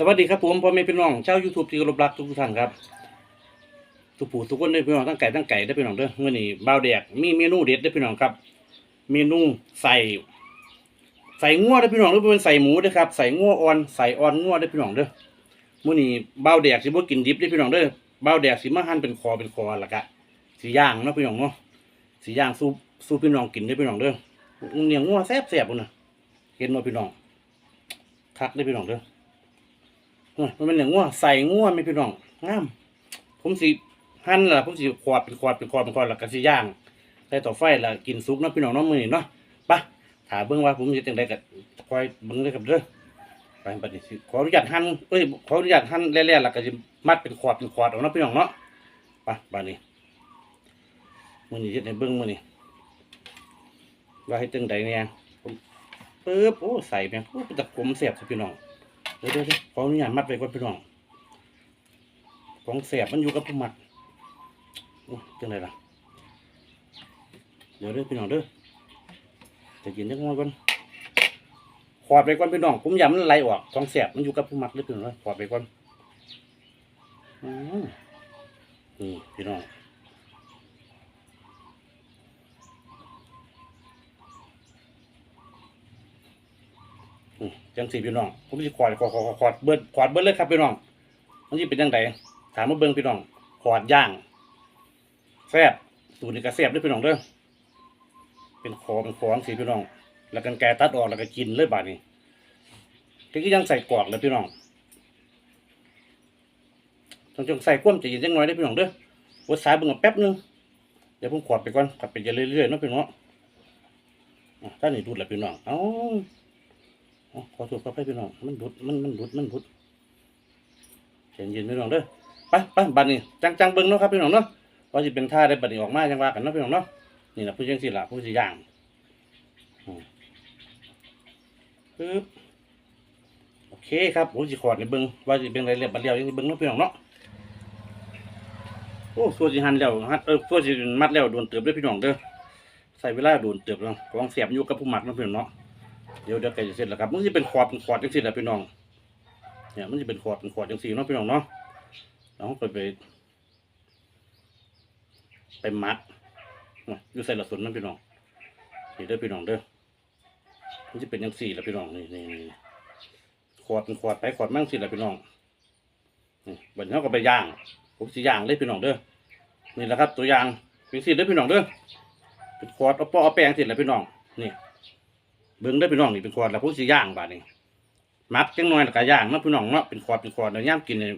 สวัสดีครับผมพ่อแม่พี่น้องชาวยูทูบที่เคารพรักทุกท่านครับทุกผู้ทุกคนได้พี่น้องตั้งไก่ตั้งไก่ได้พี่น้องเด้อเมื่อนี้บ่าวแดกมีเมนูเด็ดได้พี่น้องครับ เมนูใส่ ใส่งัวได้พี่น้องหรือเป็นใส่หมูได้ครับ ใส่งัวอ่อนใส่อ่อนงัวได้พี่น้องเด้อมื่อนี้บ่าวแดกสิบ่กินดิบได้พี่น้องเด้อบ่าวแดกสิมาหั่นเป็นคอเป็นคอละกะสีย่างเนาะพี่น้องเนาะสีย่างสู้สู้พี่น้องกินได้พี่น้องเด้อเนื้องัวแซ่บแซ่บๆพุ่นะเห็นบ่พี่น้องคักได้พี่น้องเด้อ มันเป็นอย่างง่วใส่ง่วไม่พี่น้องงาม ผมสิหั่นล่ะผมสิขวดเป็นขวดเป็นขวดเป็นขวดล้วก็สิย่างใส่ต่อไฟล้วกินซุปเนาะพี่น้องน้องมือเนาะไปถาเบิ่งว่าผมจะจังไดก็คอยเบิ่งเลยครับเด้อไปบัดนี้สิขออนุญาตหั่นเอ้ยขออนุญาตหั่นแล่ๆแล้วก็สิมัดเป็นขวดเป็นขวดเอาเนาะพี่น้องเนาะไปบัดนี้มือนี้เฮ็ดให้เบิ่งมือนี้ว่าเฮ็ดจังไดเนี่ยผมปึ๊บโอ้ใส่แม่งโอ้เป็นตะกลมแซ่บสิพี่น้อง เดี๋ยวเดี๋ยวเดี๋ยวขออนุญาตมัดไปก่อนพี่น้องของแสบมันอยู่กับผู้มัดโอ้จังไรล่ะ เดี๋ยวเด้อพี่น้องเด้อจะกินจังงอยก่อนขอดไปก่อนพี่น้องผมยำมันไหลออกของแสบมันอยู่กับผู้มัดเลยพี่น้องขอดไปก่อนอืมนี่พี่น้อง อืม จังสี่พี่น้องผมจะขวดขอดขอดขอดขอดเบิดขวดเบิดเลยครับพี่น้องมันจะเป็นยังไงถามมาเบิ้งพี่น้องขวดย่างแซ่บสูตรนี้ก็แซ่บด้วยพี่น้องเด้อเป็นคอเป็นคอจังสี่พี่น้อง แล้วกันแกตัดออกแล้วก็กินเลยบาดนี้ทีก็ยังใส่กรอกเลยพี่น้องต้องจงใส่ก้มจะยินจังน้อยได้พี่น้องเด้อวัดสายเบิ่งแป๊บนึงเดี๋ยวผมขวดไปก่อนขวดไปเรื่อยๆนะพี่น้องอะถ้านี่ดูดแหละพี่น้องเอ้าอ๋อ ขอโทษครับพี่น้อง มันดุด มัน มันดุด มันดุดเย็นเย็นพี่น้องเด้อไปไปบัดนี้ จังจังเบิ้งเนาะครับพี่น้องเนาะว่าสิเป็นท่าได้บัดนี้ออกมาจังว่ากันเนาะพี่น้องเนาะ นี่นะผู้จังสิละผู้สิย่างอืมปึ๊บโอเคครับผมสิขอดในเบิ้งว่าสิเป็นอะไรเรียบบัดเดียวยังเบิ้งเนาะพี่น้องเนาะ โอ้ส่วนสิหันแล้วฮัดเออส่วนสิมัดแล้วโดนเติบเด้วยพี่น้องเด้อ ใส่เวลาโดนเติบเนาะของเสียบอยู่กับผู้หมักเนาะพี่น้องเนาะ เดี๋ยวเดี๋ยวใกล้จะเสร็จแล้วครับมันจะเป็นขอดเป็นขอดจังสี่แหละพี่น้อง เนี่ยมันจะเป็นขอดเป็นขอดจังสี่เนาะพี่น้องเนาะเราไปไปไปมัดอยู่ใส่ละส่วนนั่นพี่น้องนี่เด้อพี่น้องเด้อมันจะเป็นจังสี่แหละพี่น้องนี่นี่นี่ขอดเป็นขอดไปขอดมั่งสี่แหละพี่น้องบัดนี้เราก็ไปย่าง ผมสีย่างเลยพี่น้องเด้อนี่แหละครับ ตัวอย่างเป็นสี่เด้อพี่น้องเด้อเป็นขอดเอาปอเอาแป้งสิแหละพี่น้องนี่ เบิ่งได้อพี่น้องนี่เป็นขวดแล้วผู้สิย่างบาดนี้มักจังน้อยแล้วก็ย่างเนาะพี่น้องเนาะเป็นขวดเป็นขวดแล้วย่ามกินนี่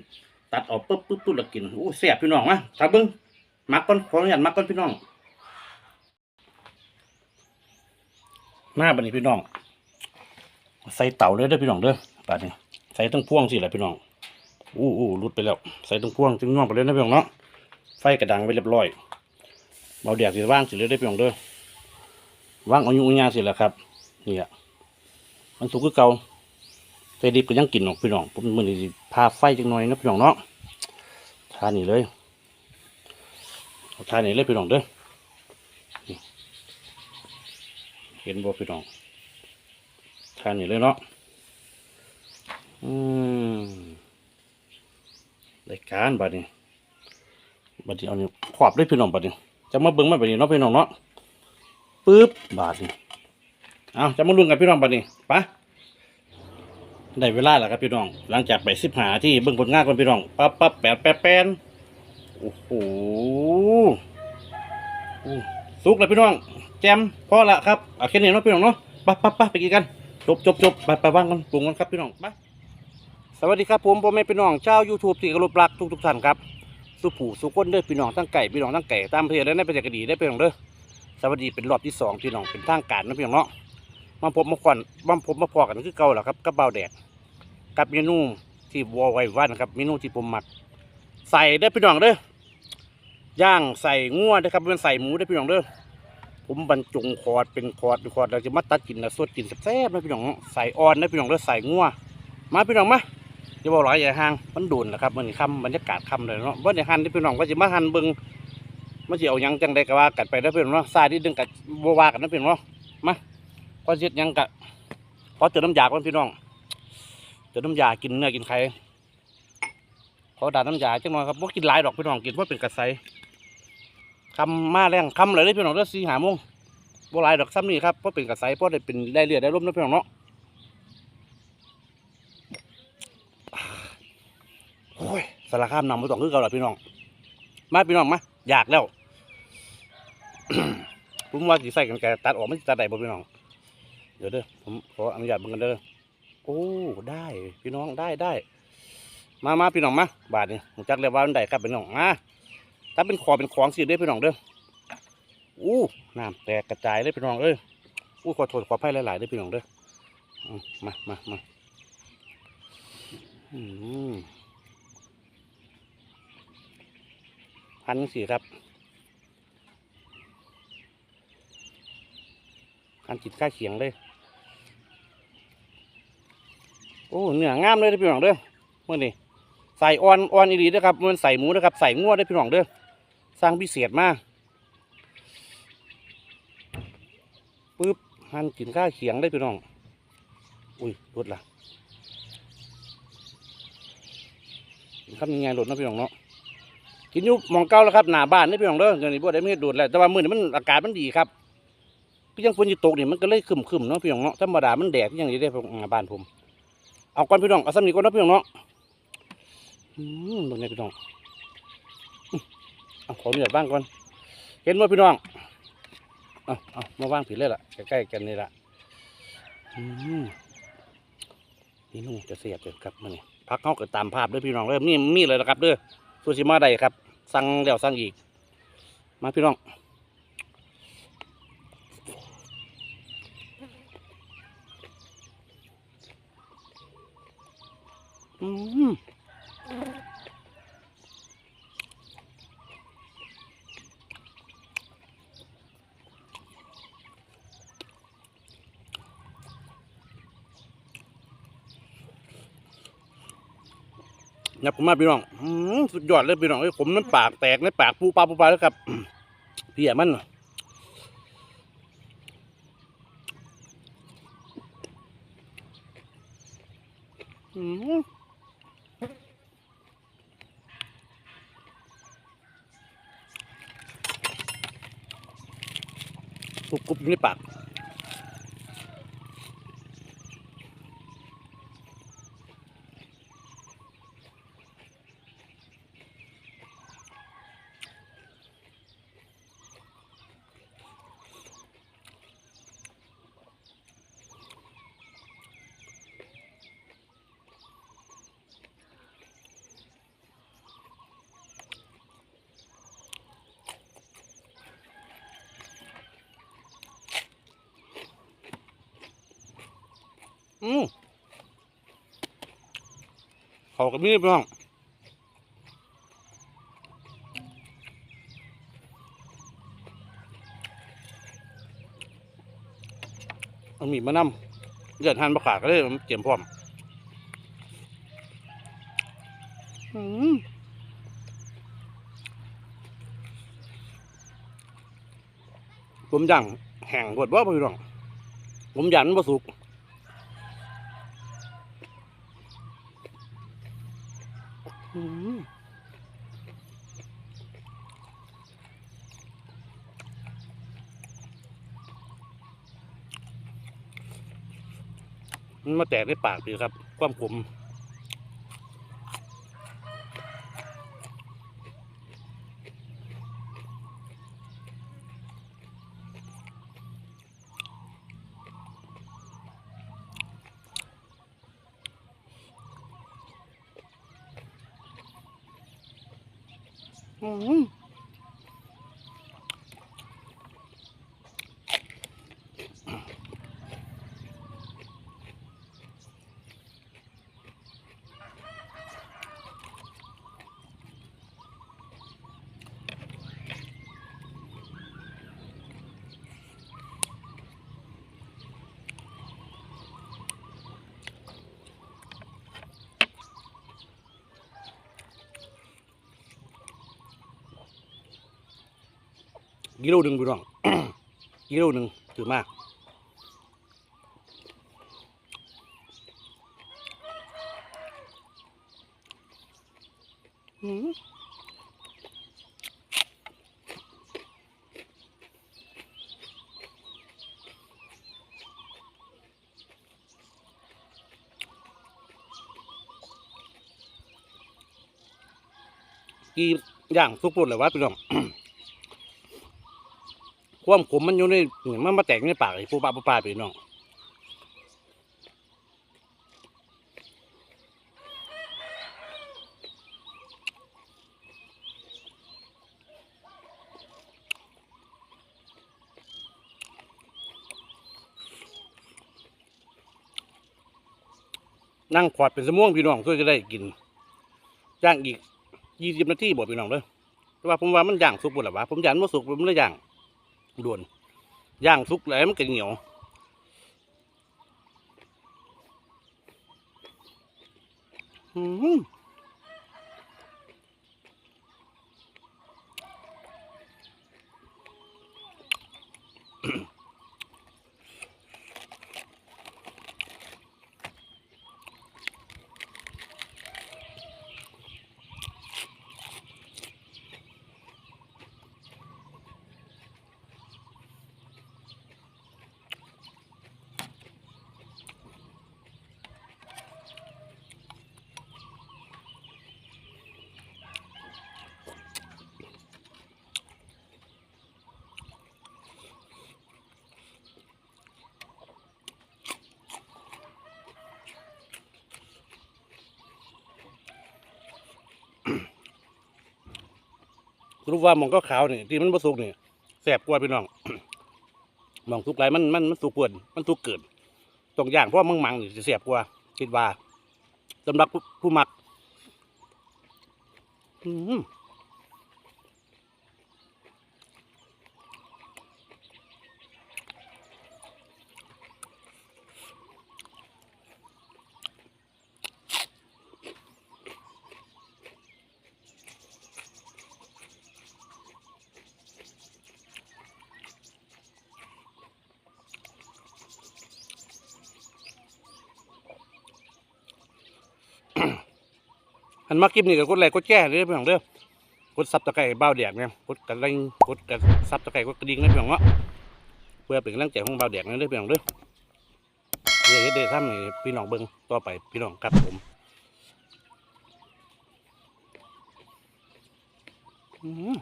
ตัดออกปุ๊บปุ๊บปุ๊บแล้วกินโอ้แซ่บพี่น้องมาถ้าเบิ่งมักก่อนขออนุญาตมักก่อนพี่น้องมาบัดนี้พี่น้อง ใส่เต่าเลยเด้อพี่น้องเด้อบาดนี้ใส่ตั้งพ่วงสิแหละพี่น้องอู้อู้รุดไปแล้ว ใส่ตั้งพ่วงจึงย่องไปเลยนะพี่น้องเนาะไฟกระดังไปเรียบร้อยเบาแดดสิว่างสิเลยได้พี่น้องเด้อว่างเอายุงยาสิแหละครับ นี่แหละมันสุกคือเก่าแต่ดิบก็ยังกินออกพี่น้องผมมือนี้สิพาไฟจังหน่อยนะพี่น้องเนาะทานนี่เลยทานนี่เลยพี่น้องเด้อเห็นบ่พี่น้องทานนี่เลยเนาะอืมรายการบัดนี้บัดนี้เอานี่ขวบด้วยพี่น้องบัดนี้จะมาเบิ่งมาบัดนี้เนาะพี่น้องเนาะปึ๊บบาดนี้ เอาจะมาลุ้นกันพี่น้องบัดนี้ไปะได้เวลาแล้วครับพี่น้อง หลังจากไปสิบหาที่เบิ่งผลงานกันพี่น้องปั๊บปั๊บแปดแปดแปดโอ้โหสุกแล้วพี่น้อง แจมพอละครับเอาแค่นี้เนาะพี่น้องเนาะไปะปะปะไปกินกัน จบจบจบไปไปว่างกันปรุงกันครับพี่น้องไปสวัสดีครับผมพ่อแม่พี่น้องเจ้า YouTube ที่เคารพรักทุกทุกท่านครับสุผูสุก้นเด้อพี่น้องตั้งไก่พี่น้องตั้งไก่ตามเพจแล้ในประจักษ์ดีได้พี่น้องเด้อสวัสดีเป็นรอบที่สองพี่น้องเป็นทางการนะพี่น้องเนาะ มาพบมาก่อนมาพบมาพอกันคือเก่าแหละครับกับเบาแดดกับเมนูที่วอไว้วันครับเมนูที่ผมหมัก ใส่ได้พี่น้องเด้อย่างใส่งัวนะครับเป็นใส่หมูได้พี่น้องเด้อผมบรรจงคอร์ดเป็นคอร์ดเป็นคอร์ดเราจะมาตัดกินนะสดกินแซ่บๆนะพี่น้องใส่อ่อนนะพี่น้องเด้อใส่งัวมาพี่น้องมาจะบอกหลายอย่าห่างมันโดนนะครับมันค่ำบรรยากาศค่ำเลยเนาะว่าในหันที่พี่น้องก็จะมาหันเบิ่งมันสิเอายังจังใดก็ว่ากันไปได้อเพื่อนเนาะซาที่ดึงกัดบ่ว่ากันนะพื่อนเนาะมา อเสร็จหยังกะพอเจอน้ำยาก่อนพี่น้องจะน้ำยากินเนื้อกินไข่ขอดาดน้ำยาจังหน่อยครับว่ากินหลายดอกพี่น้องกินว่าเป็นกระไสคำมาแรงคำเลยได้พี่น้องเด้อสี่หาโมงบ่หลายดอกซ้ำนี่ครับเพราะเป็นกระไสเพราะได้เป็นได้เลือดได้ร่มนะพี่น้องเนาะโอ้ยสารคามนำมาต้องคือเก่าล่ะพี่น้อง มาพี่น้องมาอยากแล้วผมว่าสิใส่กันแกตัดออกไม่ตัดได้บ่พี่น้อง เดี๋ยวเด้อผมขออนุญาตบิ่งกันเด้อโอ้ได้พี่น้องได้ได้มามาพี่น้องมาบาทนี่ผมจักเรียกว่ามันได้ครับพี่น้องมาถ้าเป็นขอเป็นของสิเด้อพี่น้องเด้ออู้น้ำแตกกระจายเลยพี่น้องเอ้ยอู้ขอโทษขออภัยหลายๆเด้อพี่น้องเด้อมามามาอืมพันสี่ครับพันจิตค่าเขียงเลย โอ้เนื้องามเลยพี่น้องเด้อเมื่อนี้ใส่ออนออนอีหลีเด้อครับมันใส่หมูเด้อครับใส่งัวเด้พี่น้องเด้อสร้างพิเศษมากปึ๊บหั่นกินข้าเขียงได้พี่น้อง อุ้ยรถละกินคำยังไงรถนะพี่น้องเนาะกินอยู่มองเก้าแล้วครับหน้าบ้านนี่พี่น้องเด้อเดี๋ยวนี้บ่ได้ไม่ได้ดูดแล้วแต่ว่ามื้อนี้มันอากาศมันดีครับก็ยังฝนยู่ตกนี่มันก็เลยครึมๆเนาะพี่น้องเนาะธรรมดามันแดดอย่างได้อผมอ่าบ้านผม เอาก่อนพี่น้องเอาสำนีก่อนนะพี่น้องเนาะอืมตรงนี้พี่น้องเอาขอเนื้อบ้างก่อนเห็นว่าพี่น้องเอาเอามาว่างผิดเลยล่ะใกล้ๆกันนี่ล่ะอืมนี่นุ่งจะเสียบเลยครับมันนี่พักเข้ากับตามภาพด้อพี่น้องเริ่มนี่มีเลยนะครับเด้อซูชิมาได้ครับ สั่งเดี๋ยวสั่งอีก มาพี่น้อง เนี่ยผมมาพี่น้องอืมสุดยอดเลยพี่น้องไอ้ผมนั้นปากแตกในปากปูปลาปูปลาแล้วครับพี่อะมันน่ะอืม ก อยู่ในปากอืมเขากับมีดพี่น้องเอามีดมานำเดือดหันประขาดก็เลยเตรียมพร้อมอืมผมย่างแห้งบดว่าพี่น้องผมยันบ่สุก มมันมาแตกในปากดีครับ ความขม อื กิโลหนึ่งพี่น้องกิโลหนึ่งถือมากอืมกี่อย่างสุกปนเลยวะพี่น้อง ความขมมันอยู่ในมันมาแตกในปากไอ้ปูปลาปูปลาพี่น้องนั่งขวดเป็นสม่วงพี่น้องเพื่อจะได้กินย่างอีกยี่สิบนาทีบอกพี่น้องเลยแต่ว่าผมว่ามันย่างสุกหมดแล้วะผมยันว่สุกผมเลยย่าง ด่วนย่างสุกแล้วมันก็เหนียวอืม รู้ว่าหมองก็ขาวนี่ที่มันผสุกนี่แสบกว่าพี่น้อง หมองสุกไรมันมันมันสุกเกินมันสุกเกินตรงอย่างเพราะมังมังนี่จะแสบกว่าคิดว่าสำหรับผู้ผู้มัก อืม หันมาคลิปนี้ก็กดไลค์กดแชร์เลยพี่น้องเด้อกดซับตะไคร้เบ้าแดกเนี่ยกดกระดิ่งกดกระซับตะไคร้กดกระดิ่งนะพี่น้องเนาะเพื่อเป็นกำลังใจของเบ้าแดกนั่นเด้อพี่น้องเด้อเดี๋ยวเฮ็ดได้ทำให้พี่น้องเบิ่งต่อไปพี่น้องครับผมอืม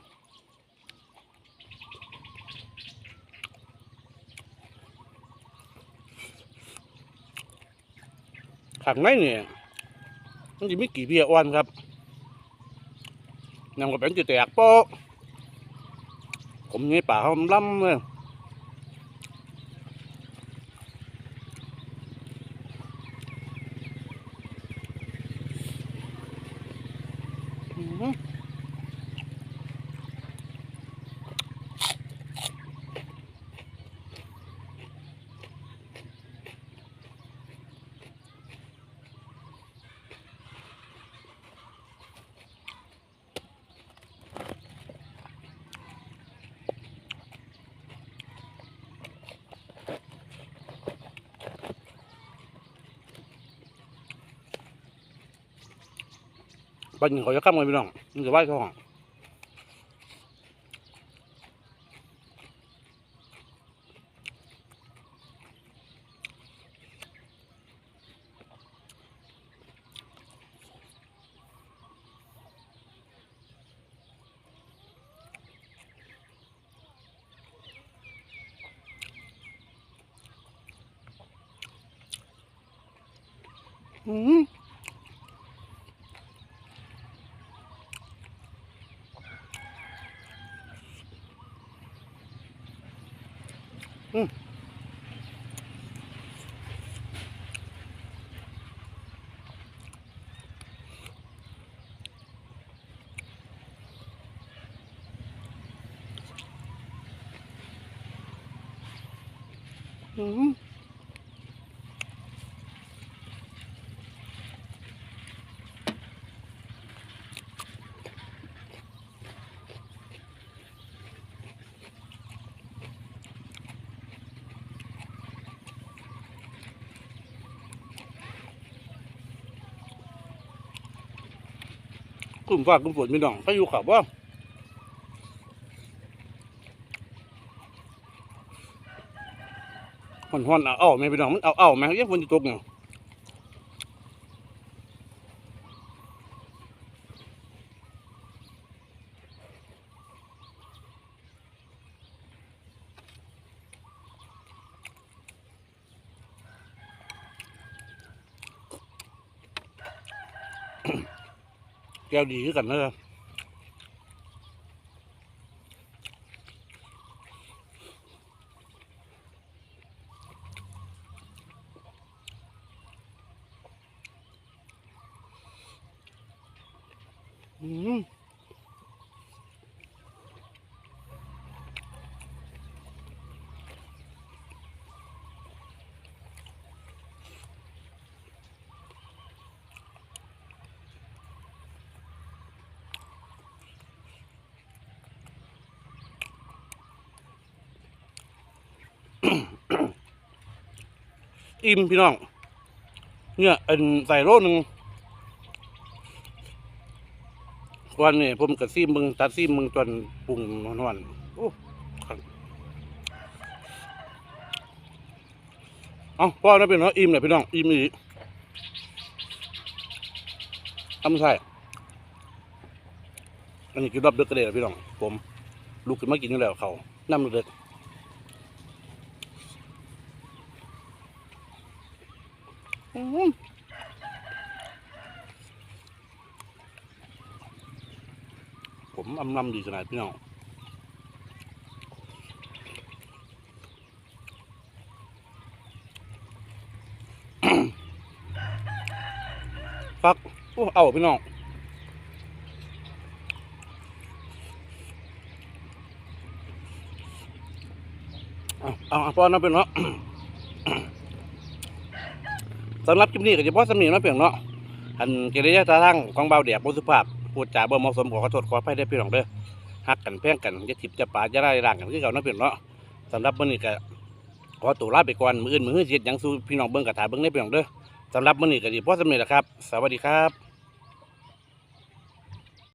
ขังในเนี่ย มันจะมีกี่เบียอ้วนครับนำกับเป็นจุดแตกโป๊ะผมนี่ป่าเขาล้ำเลยอื้อหือ ปันเขาจะข้ามกันพี่น้องมันจะไหว้เขาห้อง กลุ่มฟ้ากลุ่มฝนมีดองไปอยู่ขับว่า อนหอนเอาเอาแม่พี่น้องมันเอาเอาแม่ยังฝนจะตกเนี่ยแก้วดีคือกันเนอะม อิ่มพี่น้อง เนี่ยอันใส่โลหนึ่งวันนี้ผมกับซีมึงตัดซีมึงจนปรุงนอนๆโอ้ครับเอาพ่อนะเป็นเนาะอิ่มเลยพี่น้อง อิ่มอีกทำใช่อันนี้กินรอบเด็กกระเดะพี่น้อง ผมลุกขึ้นมากินนี่แล้วเขาน้ำเด็กอืม ผมอำลำดีขนาดพี่น้องฟักโอ้เอาพี่น้องเอาเอาเอาพอนะเป็นเนาะ สำหรับคลิปนี้ก็จะพอสำนีนะเพียงเนาะอันกิริยาท่าทางของเบาเดียบบุสุภาพพูดจาบ่เหมาะสมขอขอโทษขออภัยได้พี่น้องเด้อหักกันแพงกันจะถิบจะป่าจะได้ร่างกันคือเก่านะเพียงเนาะสำหรับมื้อนี้ก็ขอตัวลาไปก่อนมื้ออื่นมื้อเฮ็ดหยังสู้พี่น้องเบิ่งกระถาเบิ่งได้พี่น้องเด้อสำหรับมื้อนี้ก็สิพอสมีแหละครับ สวัสดีครับ